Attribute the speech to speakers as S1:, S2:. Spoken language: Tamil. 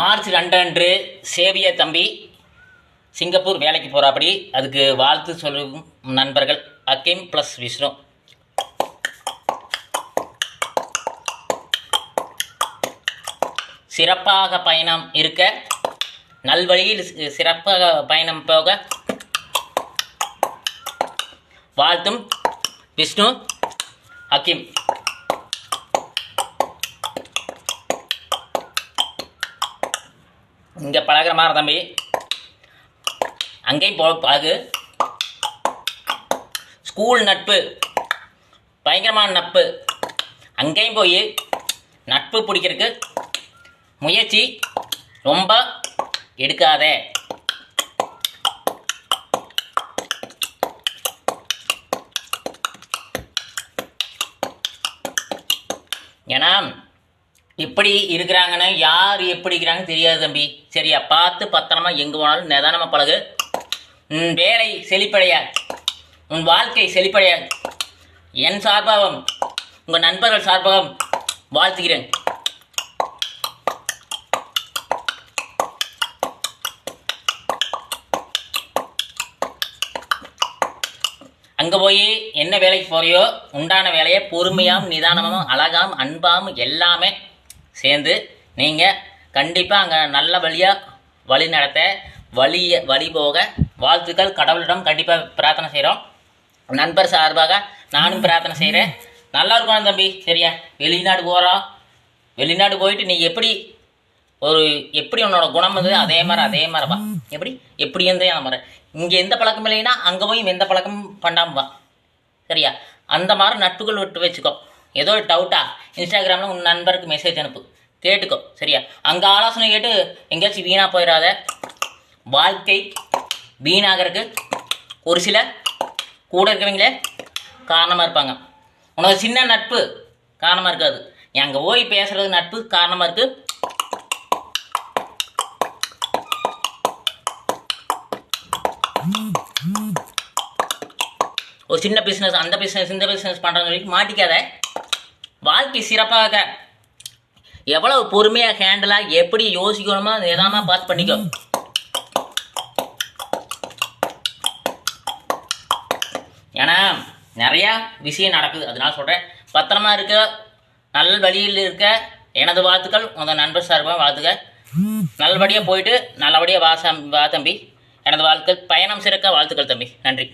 S1: மார்ச் ரெண்டன்று சேவிய தம்பி சிங்கப்பூர் வேலைக்கு போகிறாப்படி அதுக்கு வாழ்த்து சொல்லும் நண்பர்கள் அக்கிம் ப்ளஸ் விஷ்ணு. சிறப்பாக பயணம் இருக்க நல்வழியில் சிறப்பாக பயணம் போக வாழ்த்தும் விஷ்ணு அக்கிம். இங்கே பழகிற மாதிரி தம்பி. அங்கேயும் போ பழகு. ஸ்கூல் நட்பு. பயங்கரமான நட்பு. அங்கேயும் போய் நட்பு பிடிக்கிறதுக்கு முயற்சி ரொம்ப எடுக்காதே. ஏன்னா இப்படி இருக்கிறாங்கன்னு யார் எப்படி இருக்கிறாங்கன்னு தெரியாது தம்பி. சரியா பார்த்து பத்திரமா எங்கே போனாலும் நிதானமாக பழகு. உன் வேலை செழிப்படைய உன் வாழ்க்கை செழிப்படைய என் சார்பாகவும் உங்கள் நண்பர்கள் சார்பாகவும் வாழ்த்துகிறேன். அங்கே போய் என்ன வேலைக்கு போறியோ உண்டான வேலையை பொறுமையாகவும் நிதானமாகவும் அழகாகவும் அன்பாகவும் எல்லாமே சேர்ந்து நீங்கள் கண்டிப்பாக அங்கே நல்ல வழியாக வழி நடத்த வழிய வழி போக வாழ்த்துக்கள். கடவுளிடம் கண்டிப்பாக பிரார்த்தனை செய்கிறோம் நண்பர் சார்பாக நானும் பிரார்த்தனை செய்கிறேன் நல்லா இருக்கணும் தம்பி. சரியா? வெளிநாடு போகிறோம் வெளிநாடு போயிட்டு நீ எப்படி ஒரு எப்படி உன்னோட குணம் வந்து அதே மாதிரி அதே மாதிரி வா. எப்படி? எப்படி இருந்தே அந்த மாதிரி இங்கே எந்த பழக்கம் இல்லைன்னா அங்கே போய் எந்த பழக்கமும் பண்ணாமல் வா. சரியா? அந்த மாதிரி நட்புகள் விட்டு வச்சுக்கோ. ஏதோ டவுட்டா இன்ஸ்டாகிராமில் உன் நண்பருக்கு மெசேஜ் அனுப்பு. கேட்டுக்கோ சரியா? அங்கே ஆலோசனை கேட்டு எங்கேயாச்சும் வீணாக போயிடாத வாழ்க்கை வீணாகிறதுக்கு ஒரு சில கூட இருக்கிறவங்களே காரணமாக இருப்பாங்க. உனக்கு சின்ன நட்பு காரணமாக இருக்காது. நீ அங்கே போய் பேசுறது நட்பு காரணமாக இருக்குது ஒரு சின்ன பிஸ்னஸ் அந்த பிஸ்னஸ் இந்த பிஸ்னஸ் பண்ணுறவங்களுக்கு மாட்டிக்காத. வாழ்க்கை சிறப்பாக எவ்வளவு பொறுமையாக ஹேண்டிலாக எப்படி யோசிக்கணுமோ நிதானமாக பார்த்து பண்ணிக்கோ. ஏன்னா நிறையா விஷயம் நடக்குது. அதனால சொல்கிறேன் பத்திரமா இருக்க நல்ல வழியில் இருக்க எனது வாழ்த்துக்கள். உங்கள் நண்பர் சார்பாக வாழ்த்துக்க நல்லபடியாக போயிட்டு நல்லபடியாக வா சாமி வா தம்பி. எனது வாழ்த்துக்கள். பயணம் சிறக்க வாழ்த்துக்கள் தம்பி. நன்றி.